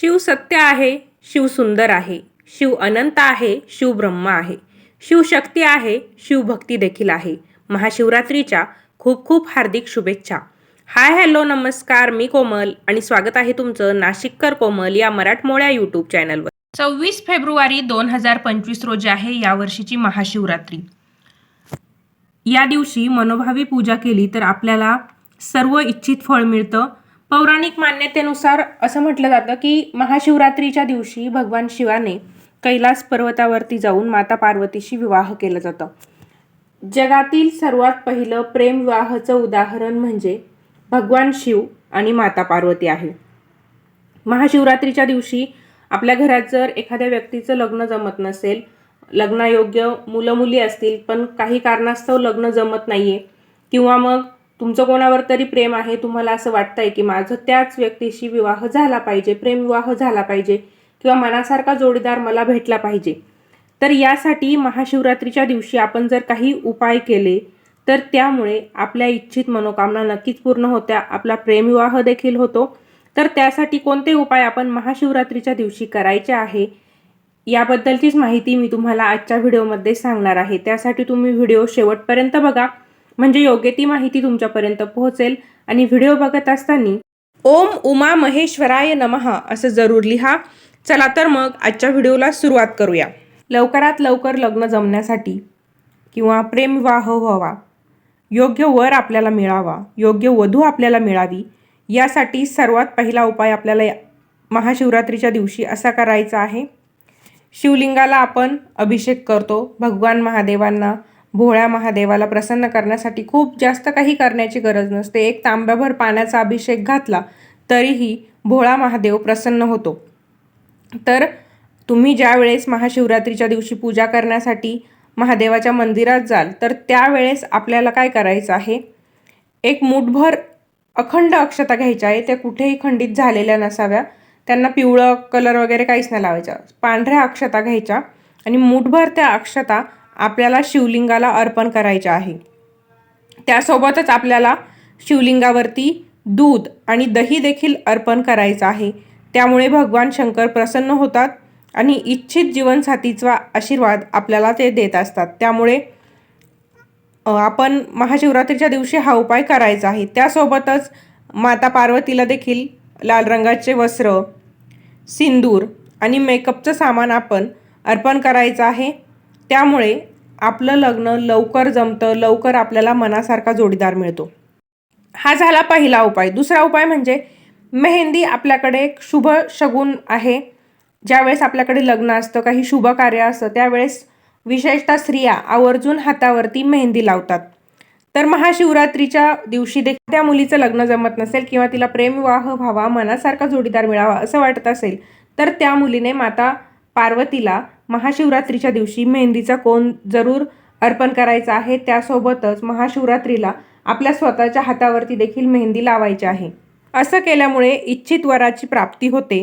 शिव सत्य आहे शिव सुंदर आहे शिव अनंत आहे शिव ब्रह्म आहे. शिवशक्ती आहे शिवभक्ती देखील आहे. महाशिवरात्रीच्या खूप खूप हार्दिक शुभेच्छा. हाय हॅलो नमस्कार मी कोमल आणि स्वागत आहे तुमचं नाशिककर कोमल या मराठमोळ्या यूट्यूब चॅनलवर सव्वीस फेब्रुवारी दोन हजार पंचवीस रोजी आहे यावर्षीची महाशिवरात्री. या दिवशी मनोभावी पूजा केली तर आपल्याला सर्व इच्छित फळ मिळतं. पौराणिक मान्यतेनुसार असं म्हटलं जातं की महाशिवरात्रीच्या दिवशी भगवान शिवाने कैलास पर्वतावरती जाऊन माता पार्वतीशी विवाह केलं जातं. जगातील सर्वात पहिलं प्रेम विवाहाचं उदाहरण म्हणजे भगवान शिव आणि माता पार्वती आहे. महाशिवरात्रीच्या दिवशी आपल्या घरात जर एखाद्या व्यक्तीचं लग्न जमत नसेल लग्नायोग्य मुलं मुली असतील पण काही कारणास्तव लग्न जमत नाही आहे किंवा मग तुमचं कोणावर तरी प्रेम आहे तुम्हाला असं वाटतंय की माझं त्याच व्यक्तीशी विवाह झाला पाहिजे प्रेमविवाह झाला पाहिजे किंवा मनासारखा जोडीदार मला भेटला पाहिजे. तर यासाठी महाशिवरात्रीच्या दिवशी आपण जर काही उपाय केले तर त्यामुळे आपल्या इच्छित मनोकामना नक्कीच पूर्ण होत्या आपला प्रेमविवाह देखील होतो. तर त्यासाठी कोणते उपाय आपण महाशिवरात्रीच्या दिवशी करायचे आहे याबद्दलचीच माहिती मी तुम्हाला आजच्या व्हिडिओमध्ये सांगणार आहे. त्यासाठी तुम्ही व्हिडिओ शेवटपर्यंत बघा. म्हणजे योग्य ती माहिती तुमच्यापर्यंत पोहोचेल आणि व्हिडिओ बघत असताना ओम उमा महेश्वराय नमः असं जरूर लिहा. चला तर मग आजच्या व्हिडिओला सुरुवात करूया. लवकरात लवकर लग्न जमण्यासाठी किंवा प्रेमविवाह व्हावा योग्य वर आपल्याला मिळावा योग्य वधू आपल्याला मिळावी यासाठी सर्वात पहिला उपाय आपल्याला या- महाशिवरात्रीच्या दिवशी असा करायचा आहे. शिवलिंगाला आपण अभिषेक करतो भगवान महादेवांना भोळ्या महादेवाला प्रसन्न करण्यासाठी खूप जास्त काही करण्याची गरज नसते. एक तांब्याभर पाण्याचा अभिषेक घातला तरीही भोळा महादेव प्रसन्न होतो. तर तुम्ही ज्या वेळेस महाशिवरात्रीच्या दिवशी पूजा करण्यासाठी महादेवाच्या मंदिरात जाल तर त्यावेळेस आपल्याला काय करायचं आहे? एक मूठभर अखंड अक्षता घ्यायच्या आहे. त्या कुठेही खंडित झालेल्या नसाव्या. त्यांना पिवळं कलर वगैरे काहीच नाही लावायचा. पांढऱ्या अक्षता घ्यायच्या आणि मूठभर त्या अक्षता आपल्याला शिवलिंगाला अर्पण करायचे आहे. त्यासोबतच आपल्याला शिवलिंगावरती दूध आणि दही देखील अर्पण करायचं आहे. त्यामुळे भगवान शंकर प्रसन्न होतात आणि इच्छित जीवनसाथीचा आशीर्वाद आपल्याला ते देत असतात. त्यामुळे आपण महाशिवरात्रीच्या दिवशी हा उपाय करायचा आहे. त्यासोबतच माता पार्वतीला देखील लाल रंगाचे वस्त्र सिंदूर आणि मेकअपचं सामान आपण अर्पण करायचं आहे. त्यामुळे आपलं लग्न लवकर जमतं लवकर आपल्याला मनासारखा जोडीदार मिळतो. हा झाला पहिला उपाय. दुसरा उपाय म्हणजे मेहंदी आपल्याकडे एक शुभ शगुन आहे. ज्यावेळेस आपल्याकडे लग्न असतं काही शुभ कार्य असतं त्यावेळेस विशेषतः स्त्रिया आवर्जून हातावरती मेहंदी लावतात. तर महाशिवरात्रीच्या दिवशी देखील त्या मुलीचं लग्न जमत नसेल किंवा तिला प्रेमविवाह व्हावा मनासारखा जोडीदार मिळावा असं वाटत असेल तर त्या मुलीने माता पार्वतीला महाशिवरात्रीच्या दिवशी मेहंदीचा कोण जरूर अर्पण करायचा आहे त्यासोबतच महाशिवरात्रीला आपल्या स्वतःच्या हातावरती देखील मेहंदी लावायची आहे. असं केल्यामुळे इच्छित वराची प्राप्ती होते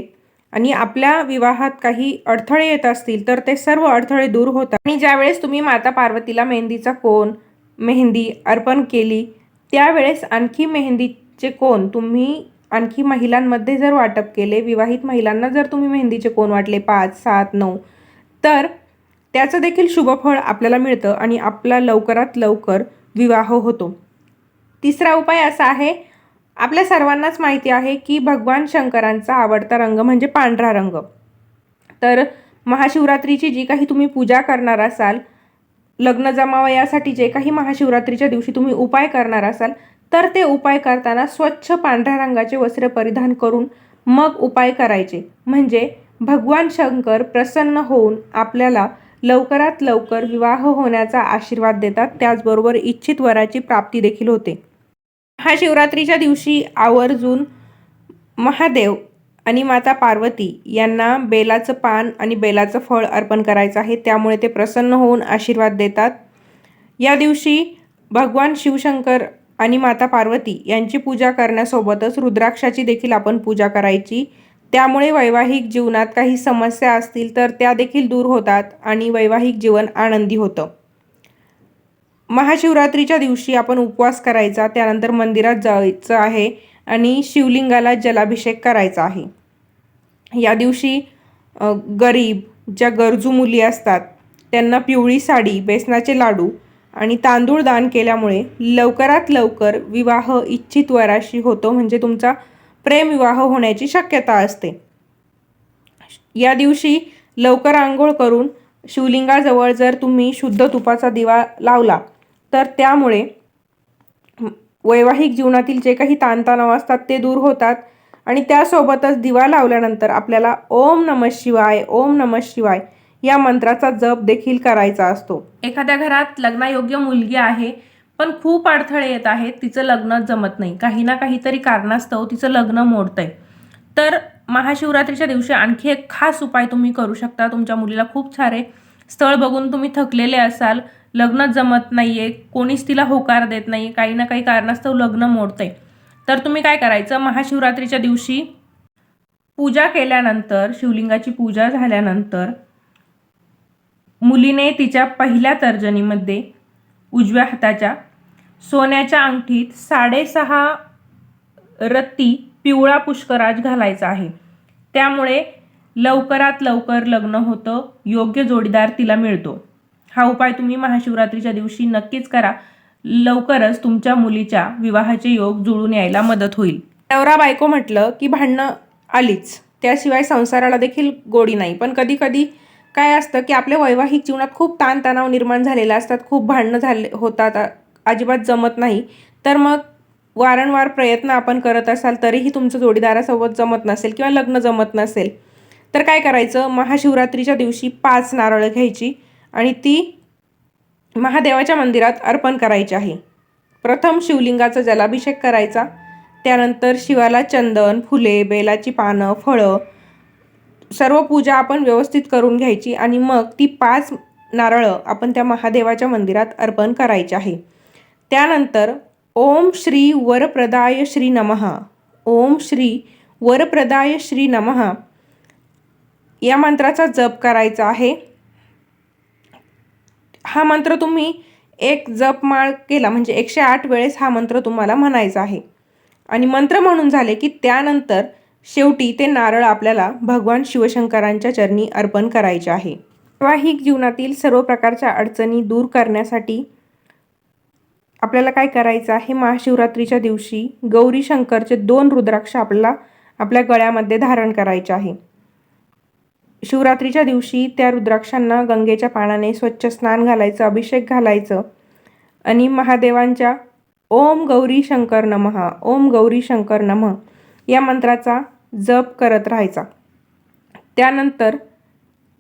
आणि आपल्या विवाहात काही अडथळे येत असतील तर ते सर्व अडथळे दूर होतात. आणि ज्यावेळेस तुम्ही माता पार्वतीला मेहंदीचा कोण मेहंदी अर्पण केली त्यावेळेस आणखी मेहंदीचे कोण तुम्ही आणखी महिलांमध्ये जर वाटप केले विवाहित महिलांना जर तुम्ही मेहंदीचे कोण वाटले पाच सात नऊ तर त्याचं देखील शुभफळ आपल्याला मिळतं आणि आपला लवकरात लवकर विवाह होतो. तिसरा उपाय असा आहे आपल्या सर्वांनाच माहिती आहे की भगवान शंकरांचा आवडता रंग म्हणजे पांढरा रंग. तर महाशिवरात्रीची जी काही तुम्ही पूजा करणार असाल लग्न जमावं यासाठी जे काही महाशिवरात्रीच्या दिवशी तुम्ही उपाय करणार असाल तर ते उपाय करताना स्वच्छ पांढऱ्या रंगाचे वस्त्र परिधान करून मग उपाय करायचे. म्हणजे भगवान शंकर प्रसन्न होऊन आपल्याला लवकरात लवकर विवाह होण्याचा आशीर्वाद देतात त्याचबरोबर इच्छित वराची प्राप्ती देखील होते. महाशिवरात्रीच्या दिवशी आवर्जून महादेव आणि माता पार्वती यांना बेलाचं पान आणि बेलाचं फळ अर्पण करायचं आहे. त्यामुळे ते प्रसन्न होऊन आशीर्वाद देतात. या दिवशी भगवान शिवशंकर आणि माता पार्वती यांची पूजा करण्यासोबतच रुद्राक्षाची देखील आपण पूजा करायची. त्यामुळे वैवाहिक जीवनात काही समस्या असतील तर त्या देखील दूर होतात आणि वैवाहिक जीवन आनंदी होतं. महाशिवरात्रीच्या दिवशी आपण उपवास करायचा. त्यानंतर मंदिरात जायचं आहे. आणि शिवलिंगाला जलाभिषेक करायचा आहे. या दिवशी गरीब ज्या गरजू मुली असतात त्यांना पिवळी साडी बेसनाचे लाडू आणि तांदूळ दान केल्यामुळे लवकरात लवकर विवाह इच्छित वराशी होतो म्हणजे तुमचा प्रेमविवाह होण्याची शक्यता असते. या दिवशी लवकर आंघोळ करून शिवलिंगाजवळ जर तुम्ही शुद्ध तुपाचा दिवा लावला तर त्यामुळे वैवाहिक जीवनातील जे काही ताणतणाव असतात ते दूर होतात. आणि त्यासोबतच दिवा लावल्यानंतर आपल्याला ओम नम शिवाय ओम नम शिवाय या मंत्राचा जप देखील करायचा असतो. एखाद्या घरात लग्नायोग्य मुलगी आहे पण खूप अडथळे येत आहेत तिचं लग्न जमत नाही. काही ना काहीतरी कारणास्तव तिचं लग्न मोडतंय. तर महाशिवरात्रीच्या दिवशी आणखी एक खास उपाय तुम्ही करू शकता. तुमच्या मुलीला खूप सारे स्थळ बघून तुम्ही थकलेले असाल लग्न जमत नाही आहे कोणीच तिला होकार देत नाही काही ना काही कारणास्तव लग्न मोडतंय. तर तुम्ही काय करायचं? महाशिवरात्रीच्या दिवशी पूजा केल्यानंतर शिवलिंगाची पूजा झाल्यानंतर मुलीने तिच्या पहिल्या तर्जनीमध्ये उजव्या हाताच्या सोन्याच्या अंगठीत साडेसहा रत्ती पिवळा पुष्कराज घालायचा आहे. त्यामुळे लवकरात लवकर लग्न होतं योग्य जोडीदार तिला मिळतो. हा उपाय तुम्ही महाशिवरात्रीच्या दिवशी नक्कीच करा. लवकरच तुमच्या मुलीच्या विवाहाचे योग जुळून यायला मदत होईल. नवरा बायको म्हटलं की भांडणं आलीच. त्याशिवाय संसाराला देखील गोडी नाही. पण कधी कधी काय असतं की आपल्या वैवाहिक जीवनात खूप ताणतणाव निर्माण झालेला असतात. खूप भांडणं झाले होतात. अजिबात जमत नाही. तर मग वारंवार प्रयत्न आपण करत असाल तरीही तुमचं जोडीदारासोबत जमत नसेल किंवा लग्न जमत नसेल तर काय करायचं? महाशिवरात्रीच्या दिवशी पाच नारळं घ्यायची. आणि ती महादेवाच्या मंदिरात अर्पण करायची आहे. प्रथम शिवलिंगाचा जलाभिषेक करायचा. त्यानंतर शिवाला चंदन फुले बेलाची पानं फळं सर्व पूजा आपण व्यवस्थित करून घ्यायची आणि मग ती पाच नारळं आपण त्या महादेवाच्या मंदिरात अर्पण करायची आहे. त्यानंतर ओम श्री वरप्रदाय श्री नमः. ओम श्री वरप्रदाय श्री नमः. या मंत्राचा जप करायचा आहे. हा मंत्र तुम्ही एक जपमाळ केला म्हणजे एकशे आठ वेळेस हा मंत्र तुम्हाला म्हणायचा आहे. आणि मंत्र म्हणून झाले की त्यानंतर शेवटी ते नारळ आपल्याला भगवान शिवशंकरांच्या चरणी अर्पण करायचे आहे. वैवाहिक जीवनातील सर्व प्रकारच्या अडचणी दूर करण्यासाठी आपल्याला काय करायचं आहे? महाशिवरात्रीच्या दिवशी गौरी शंकरचे दोन रुद्राक्ष आपल्याला आपल्या गळ्यामध्ये धारण करायचे आहे. शिवरात्रीच्या दिवशी त्या रुद्राक्षांना गंगेच्या पाण्याने स्वच्छ स्नान घालायचं अभिषेक घालायचं. आणि महादेवांच्या ओम गौरी शंकर नमः ओम गौरी शंकर नमः या मंत्राचा जप करत राहायचा. त्यानंतर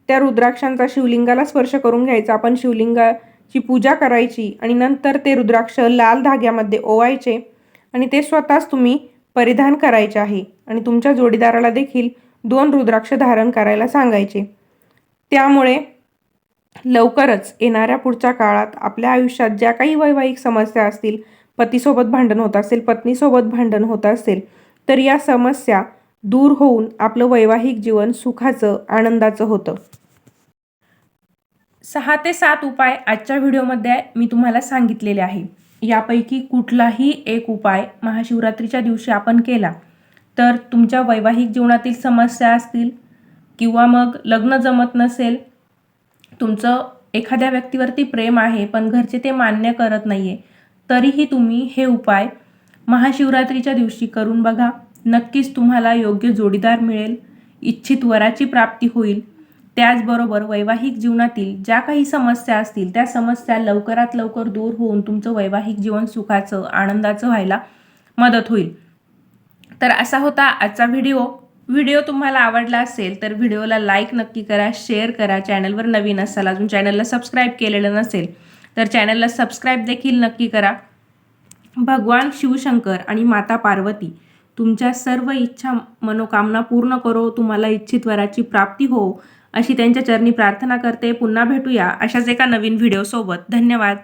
त्या रुद्राक्षांचा शिवलिंगाला स्पर्श करून घ्यायचा. आपण शिवलिंगाची पूजा करायची आणि नंतर ते रुद्राक्ष लाल धाग्यामध्ये ओवायचे आणि ते स्वतःच तुम्ही परिधान करायचे आहे. आणि तुमच्या जोडीदाराला देखील दोन रुद्राक्ष धारण करायला सांगायचे. त्यामुळे लवकरच येणाऱ्या पुढच्या काळात आपल्या आयुष्यात ज्या काही वैवाहिक समस्या असतील पतीसोबत भांडण होत असेल पत्नीसोबत भांडण होत असेल तर या समस्या दूर होऊन आपलं वैवाहिक जीवन सुखाचं आनंदाचं होतं. सहा ते सात उपाय आजच्या व्हिडिओमध्ये मी तुम्हाला सांगितलेले आहे. यापैकी कुठलाही एक उपाय महाशिवरात्रीच्या दिवशी आपण केला तर तुमच्या वैवाहिक जीवनातील समस्या असतील किंवा मग लग्न जमत नसेल तुमचं एखाद्या व्यक्तीवरती प्रेम आहे पण घरचे ते मान्य करत नाही आहे तरीही तुम्ही हे उपाय महाशिवरात्रीच्या दिवशी करून बघा. नक्कीच तुम्हाला योग्य जोडीदार मिळेल इच्छित वराची प्राप्ती होईल. त्याचबरोबर वैवाहिक जीवनातील ज्या काही समस्या असतील त्या समस्या लवकरात लवकर दूर होऊन तुमचं वैवाहिक जीवन सुखाचं आनंदाचं व्हायला मदत होईल. तर असा होता आजचा व्हिडिओ. व्हिडिओ तुम्हाला आवडला असेल तर व्हिडिओला लाईक नक्की करा शेअर करा. चॅनलवर नवीन असाल अजून चॅनलला सबस्क्राईब केलेलं नसेल तर चॅनलला सबस्क्राईब देखील नक्की करा. भगवान शिवशंकर आणि माता पार्वती तुमच्या सर्व इच्छा मनोकामना पूर्ण करो तुम्हाला इच्छित वराची प्राप्ती हो अशी त्यांच्या चरणी प्रार्थना करते. पुन्हा भेटूया अशाच एका नवीन व्हिडिओसोबत. धन्यवाद.